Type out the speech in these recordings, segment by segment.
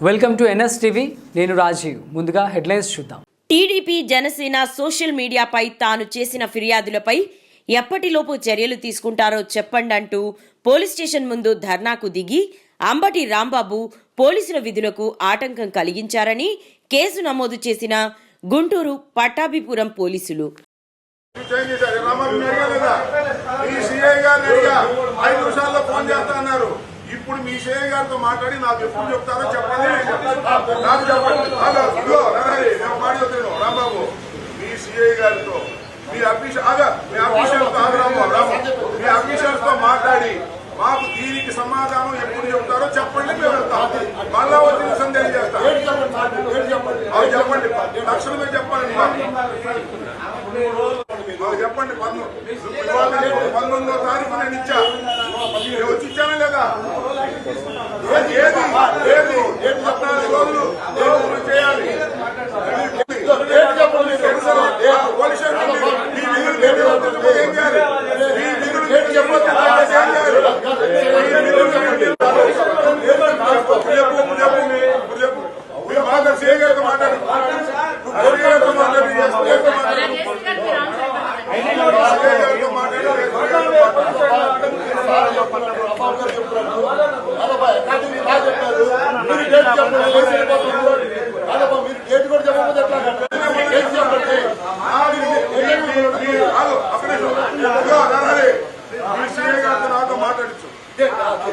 Welcome to NS TV నేను రాజీవ్. ముందుగా headlines చూద్దాం. టీడీపీ జనసేన సోషల్ మీడియాపై తాను చేసిన ఫిర్యాదులపై ఎప్పటిలోపు చర్యలు తీసుకుంటారో చెప్పండి అంటూ పోలీస్ స్టేషన్ ముందు ధర్నాకు దిగి అంబటి రాంబాబు పోలీసుల విధులకు ఆటంకం కలిగించారని కేసు నమోదు చేసిన గుంటూరు పట్టాభిపురం పోలీసులు చేంజ్ చేశారు రామారావు అడిగా లేదా మీ సిఐ గారిని అడిగా ఐదు నిమిషాల్లో ఫోన్ చేస్తా అన్నారు సిఐ గారితో మాట్లాడి నాకు ఎప్పుడు చెప్తారో చెప్పండి. నాకు చెప్పండి. నేను మాట చెప్తాను. రాంబాబు మీ సిఐ గారితో మీ అఫీషియల్ ఆగా మీ అఫీషియల్తో ఆగు రాంబాబు రాము మీ అఫీషియల్స్తో మాట్లాడి మాకు దీనికి సమాధానం ఎప్పుడు చెప్తారో చెప్పండి మేము వెళ్తాం. మళ్ళా వచ్చి నిమిషం తెలియజేస్తాం అవి చెప్పండి తక్షణమే చెప్పండి. మాకు మాకు. చెప్పండి పన్ను. పంతొమ్మిదో తారీఖు నేను ఇచ్చా. వచ్చి ఇచ్చానా లేదా ఏది? ఏది? ఏది పద్నాలుగు రోజులు? రోజులు చేయాలి. పోలీస్ స్టేషన్ మీ విధులు చెప్పకపోతే ఏం చేయాలి? మీ విధులు ఏం చేయాలి? మీ విధులు చెప్పండి. ఇప్పుడు చెప్పు. మీరు మాట్లాడు సీఏ గారితో మాట్లాడు సీఏ గారితో మాట్లాడు ఎస్పీ గారితో మాట్లాడు సీఏ గారితో మాట్లాడు ఎస్పీ గారితో మాట్లాడు ఆగు, ఒక్క నిమిషం. ఇదిగో, నరహరి, మీ సీఏ గారితో నాతో మాట్లాడించు నాకు చెప్పు సమాధానం చెప్పి వెళ్ళిపోతా. మీరు సమాధానం చెప్పి వెళ్ళిపోతా. సీఏ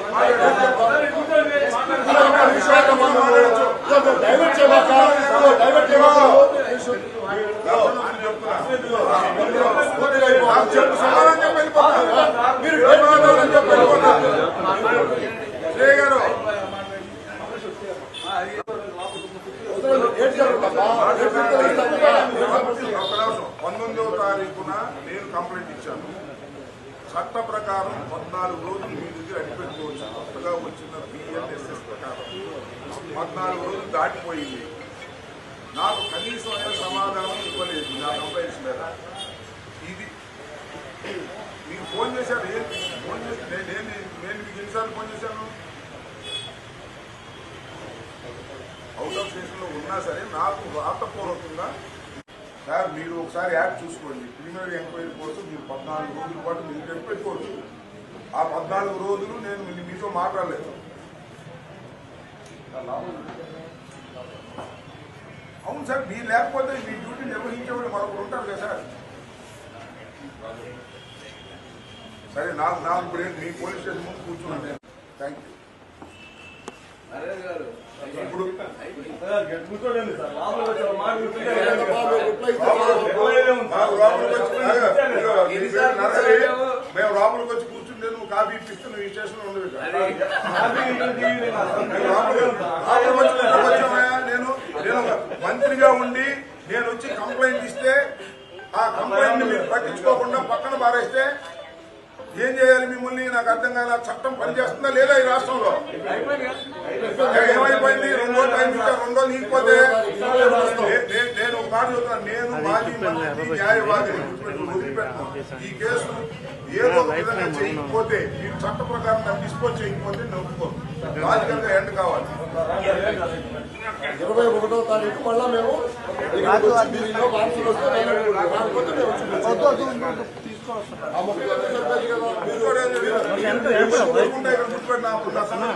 గారు ఒక్క నిమిషం. పంతొమ్మిదవ తారీఖున నేను కంప్లైంట్ ఇచ్చాను చట్ట ప్రకారం పద్నాలుగు రోజులు మీ దగ్గర అడిపెట్టుకోవచ్చు. కొత్తగా వచ్చిన బిఎన్ఎస్ఎస్ ప్రకారం పద్నాలుగు రోజులు దాటిపోయింది. నాకు కనీసం సమాధానం ఇవ్వలేదు. నా కంప్లైంట్స్ మీద ఇది మీకు ఫోన్ చేశారు. ఏం ఫోన్ చేసి నేను నేను- నేను మీకు ఎన్నిసార్లు ఫోన్ చేశాను? అవుట్ ఆఫ్ స్టేషన్లో ఉన్నా సరే నాకు రాతపూర్వకంగా సార్ మీరు ఒకసారి యాప్ చూసుకోండి. ప్రిలిమినరీ ఎంక్వైరీ కోసం మీరు పద్నాలుగు రోజుల పాటు మీరు పెట్టుకోవచ్చు. ఆ పద్నాలుగు రోజులు నేను మీ- మీతో మాట్లాడలేదు. అవును సార్ మీరు లేకపోతే మీ డ్యూటీ నిర్వహించేవాళ్ళు మరొకరు ఉంటారు కదా సార్? సరే నాకు నాకు మీ పోలీస్ స్టేషన్ ముందు కూర్చున్నాను నేను థ్యాంక్ యూ మేము లోపలికి వచ్చి కూర్చుంటే నువ్వు కాఫీ ఇప్పిస్తే నువ్వు ఈ స్టేషన్లో ఉండదు లోపలికి వచ్చి ఏం చేయాలి మిమ్మల్ని? నాకు అర్థం కాల చట్టం పనిచేస్తుందా లేదా ఈ రాష్ట్రంలో? ఏమైపోయింది? రెండు రోజులు టైం ఇచ్చారు రెండు రోజులు నీకపోతే చెప్తున్నాను నేను మాజీ మంత్రి న్యాయవాదిని వదిలిపెట్టను ఈ కేసు ఏదో ఒక విధంగా చేయకపోతే మీరు చట్ట ప్రకారం దాన్ని డిస్పోజ్ చేయకపోతే ఎండ్ కావాలి. ఇరవై ఒకటో తారీఖు మళ్ళా మేము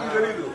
ఇక్కడికి